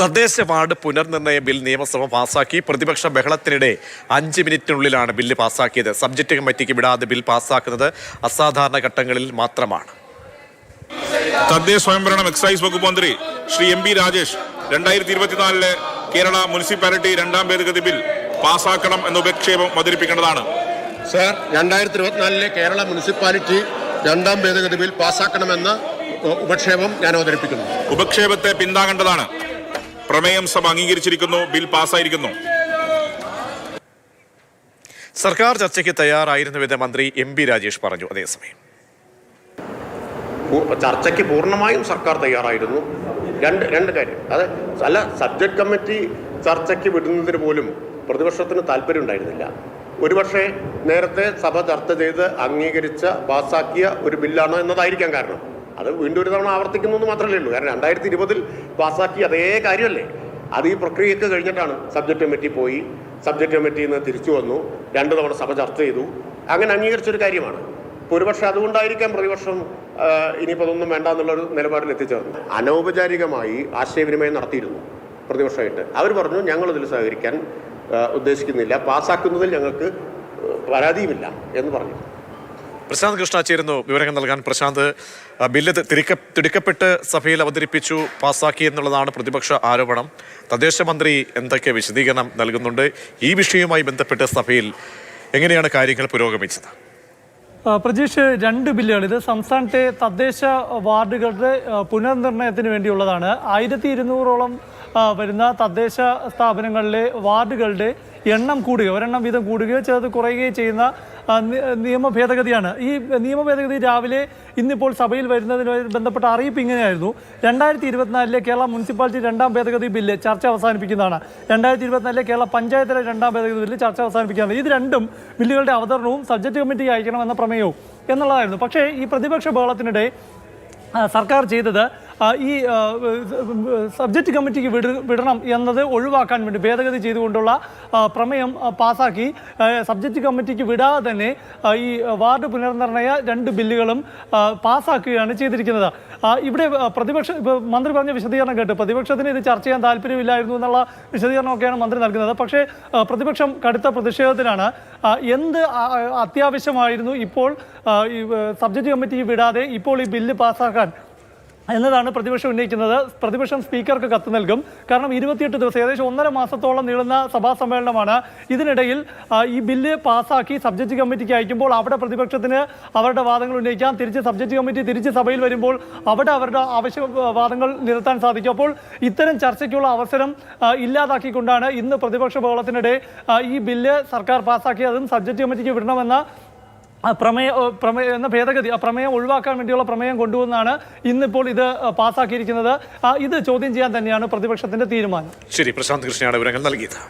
തദ്ദേശ ward പുനർനിർണയ bill നിയമസഭ പാസാക്കി. പ്രതിപക്ഷ ബഹളത്തിനിടെ അഞ്ച് മിനിറ്റിനുള്ളിലാണ് ബില്ല് പാസാക്കിയത്. സബ്ജക്ട് കമ്മിറ്റിക്ക് വിടാതെ ബിൽ പാസാക്കുന്നത് അസാധാരണ ഘട്ടങ്ങളിൽ മാത്രമാണ്. തദ്ദേശ സ്വയംഭരണം എക്സൈസ് വകുപ്പ് മന്ത്രി ശ്രീ എം ബി രാജേഷ് രണ്ടായിരത്തി ഇരുപത്തിനാലിലെ കേരള മുനിസിപ്പാലിറ്റി രണ്ടാം ഭേദഗതി ബിൽ പാസാക്കണം എന്ന ഉപക്ഷേപം അവതരിപ്പിക്കേണ്ടതാണ്. സർ രണ്ടായിരത്തി ഇരുപത്തിനാലിലെ കേരള മുനിസിപ്പാലിറ്റി രണ്ടാം ഭേദഗതി ബിൽ പാസാക്കണമെന്ന ഉപക്ഷേപം ഞാൻ അവതരിപ്പിക്കുന്നു. ഉപക്ഷേപത്തെ പിന്താങ്ങേണ്ടതാണ്. പ്രമേയം സഭ അംഗീകരിച്ചിരിക്കുന്നു. ബിൽ പാസ്സായിരിക്കുന്നു. സർക്കാർ ചർച്ചയ്ക്ക് തയ്യാറായിരുന്നുവെന്ന് മന്ത്രി എം പി രാജേഷ് പറഞ്ഞു. അതേസമയം ചർച്ചയ്ക്ക് പൂർണമായും സർക്കാർ തയ്യാറായിരുന്നു. രണ്ട് രണ്ട് കാര്യം. അത് അല്ല സബ്ജക്ട് കമ്മിറ്റി ചർച്ചയ്ക്ക് വിടുന്നതിന് പോലും പ്രതിപക്ഷത്തിന് താല്പര്യം ഉണ്ടായിരുന്നില്ല. ഒരുപക്ഷെ നേരത്തെ സഭ ചർച്ച ചെയ്ത് അംഗീകരിച്ച പാസ്സാക്കിയ ഒരു ബില്ലാണ് എന്നതായിരിക്കാം കാരണം. അത് വീണ്ടും ഒരു തവണ ആവർത്തിക്കുന്നു എന്ന് മാത്രമല്ലേ ഉള്ളൂ. കാരണം രണ്ടായിരത്തി ഇരുപതിൽ പാസ്സാക്കിയ അതേ കാര്യമല്ലേ? അത് ഈ പ്രക്രിയയൊക്കെ കഴിഞ്ഞിട്ടാണ് സബ്ജക്ട് കമ്മിറ്റി പോയി. സബ്ജക്ട് കമ്മിറ്റിയിൽ നിന്ന് തിരിച്ചു വന്നു. രണ്ട് തവണ സഭ ചർച്ച ചെയ്തു. അങ്ങനെ അംഗീകരിച്ചൊരു കാര്യമാണ്. ഒരുപക്ഷെ അതുകൊണ്ടായിരിക്കാം പ്രതിപക്ഷം ഇനിയിപ്പോൾ അതൊന്നും വേണ്ട എന്നുള്ളൊരു നിലപാടിൽ എത്തിച്ചേർന്നു അനൗപചാരികമായി ആശയവിനിമയം നടത്തിയിരുന്നു പ്രതിപക്ഷമായിട്ട്. അവർ പറഞ്ഞു ഞങ്ങൾ ഇതിൽ സഹകരിക്കാൻ ഉദ്ദേശിക്കുന്നില്ല. പാസ്സാക്കുന്നതിൽ ഞങ്ങൾക്ക് പരാതിയുമില്ല എന്ന് പറഞ്ഞു. പ്രശാന്ത് കൃഷ്ണ ചേരുന്നു വിവരങ്ങൾ നൽകാൻ പ്രശാന്ത്. ബില്ല് തിരിക്ക തിടുക്കപ്പെട്ട് സഭയിൽ അവതരിപ്പിച്ചു. പാസാക്കി എന്നുള്ളതാണ് പ്രതിപക്ഷ ആരോപണം. തദ്ദേശ മന്ത്രി എന്തൊക്കെ വിശദീകരണം നൽകുന്നുണ്ട്? ഈ വിഷയവുമായി ബന്ധപ്പെട്ട് സഭയിൽ എങ്ങനെയാണ് കാര്യങ്ങൾ പുരോഗമിച്ചത്? പ്രജീഷ് രണ്ട് ബില്ലുകൾ. ഇത് സംസ്ഥാനത്തെ തദ്ദേശ വാർഡുകളുടെ പുനർനിർണയത്തിന് വേണ്ടിയുള്ളതാണ്. ആയിരത്തി ഇരുന്നൂറോളം വരുന്ന തദ്ദേശ സ്ഥാപനങ്ങളിലെ വാർഡുകളുടെ എണ്ണം കൂടുകയോ ഒരെണ്ണം വീതം കൂടുകയോ ചിലത് കുറയുകയോ ചെയ്യുന്ന നിയമ ഭേദഗതിയാണ്. ഈ നിയമ ഭേദഗതി രാവിലെ ഇന്നിപ്പോൾ സഭയിൽ വരുന്നതിനുമായി ബന്ധപ്പെട്ട അറിയിപ്പ് ഇങ്ങനെയായിരുന്നു. രണ്ടായിരത്തി ഇരുപത്തിനാലിലെ കേരള മുനിസിപ്പാലിറ്റി രണ്ടാം ഭേദഗതി ബില്ല് ചർച്ച അവസാനിപ്പിക്കുന്നതാണ്. രണ്ടായിരത്തി ഇരുപത്തിനാലിലെ കേരള പഞ്ചായത്തിലെ രണ്ടാം ഭേദഗതി ബില്ല് ചർച്ച അവസാനിപ്പിക്കുന്നത് ഇത് രണ്ടും ബില്ലുകളുടെ അവതരണവും സബ്ജക്ട് കമ്മിറ്റി അയക്കണമെന്ന പ്രമേയവും എന്നുള്ളതായിരുന്നു. പക്ഷേ ഈ പ്രതിപക്ഷ ബഹളത്തിനിടെ സർക്കാർ ചെയ്തത് ഈ സബ്ജക്റ്റ് കമ്മിറ്റിക്ക് വിട വിടണം എന്നത് ഒഴിവാക്കാൻ വേണ്ടി ഭേദഗതി ചെയ്തുകൊണ്ടുള്ള പ്രമേയം പാസാക്കി. സബ്ജക്റ്റ് കമ്മിറ്റിക്ക് വിടാതെ തന്നെ ഈ വാർഡ് പുനർനിർണയ രണ്ട് ബില്ലുകളും പാസാക്കുകയാണ് ചെയ്തിരിക്കുന്നത്. ഇവിടെ പ്രതിപക്ഷം മന്ത്രി പറഞ്ഞ വിശദീകരണം കേട്ട്. പ്രതിപക്ഷത്തിന് ഇത് ചർച്ച ചെയ്യാൻ താല്പര്യമില്ലായിരുന്നു എന്നുള്ള വിശദീകരണമൊക്കെയാണ് മന്ത്രി നൽകുന്നത്. പക്ഷേ പ്രതിപക്ഷം കടുത്ത പ്രതിഷേധത്തിലാണ്. എന്ത് അത്യാവശ്യമായിരുന്നു ഇപ്പോൾ സബ്ജക്റ്റ് കമ്മിറ്റി വിടാതെ ഇപ്പോൾ ഈ ബില്ല് പാസ്സാക്കാൻ എന്നതാണ് പ്രതിപക്ഷം ഉന്നയിക്കുന്നത്. പ്രതിപക്ഷം സ്പീക്കർക്ക് കത്ത് നൽകും. കാരണം ഇരുപത്തിയെട്ട് ദിവസം ഏകദേശം ഒന്നര മാസത്തോളം നീളുന്ന സഭാ സമ്മേളനമാണ്. ഇതിനിടയിൽ ഈ ബില്ല് പാസ്സാക്കി സബ്ജക്റ്റ് കമ്മിറ്റിക്ക് അയക്കുമ്പോൾ അവിടെ പ്രതിപക്ഷത്തിന് അവരുടെ വാദങ്ങൾ ഉന്നയിക്കാം. തിരിച്ച് സബ്ജക്റ്റ് കമ്മിറ്റി തിരിച്ച് സഭയിൽ വരുമ്പോൾ അവിടെ അവരുടെ ആവശ്യ വാദങ്ങൾ നിരത്താൻ സാധിക്കും. അപ്പോൾ ഇത്തരം ചർച്ചയ്ക്കുള്ള അവസരം ഇല്ലാതാക്കിക്കൊണ്ടാണ് ഇന്ന് പ്രതിപക്ഷ ബഹളത്തിനിടെ ഈ ബില്ല് സർക്കാർ പാസ്സാക്കി അതും സബ്ജക്റ്റ് കമ്മിറ്റിക്ക് വിടണമെന്ന പ്രമേയ പ്രമേയം എന്ന ഭേദഗതി പ്രമേയം ഒഴിവാക്കാൻ വേണ്ടിയുള്ള പ്രമേയം കൊണ്ടുവന്നാണ് ഇന്നിപ്പോൾ ഇത് പാസ്സാക്കിയിരിക്കുന്നത്. ഇത് ചോദ്യം ചെയ്യാൻ തന്നെയാണ് പ്രതിപക്ഷത്തിന്റെ തീരുമാനം. ശരി പ്രശാന്ത് കൃഷ്ണയാണ് വിവരങ്ങൾ നൽകിയത്.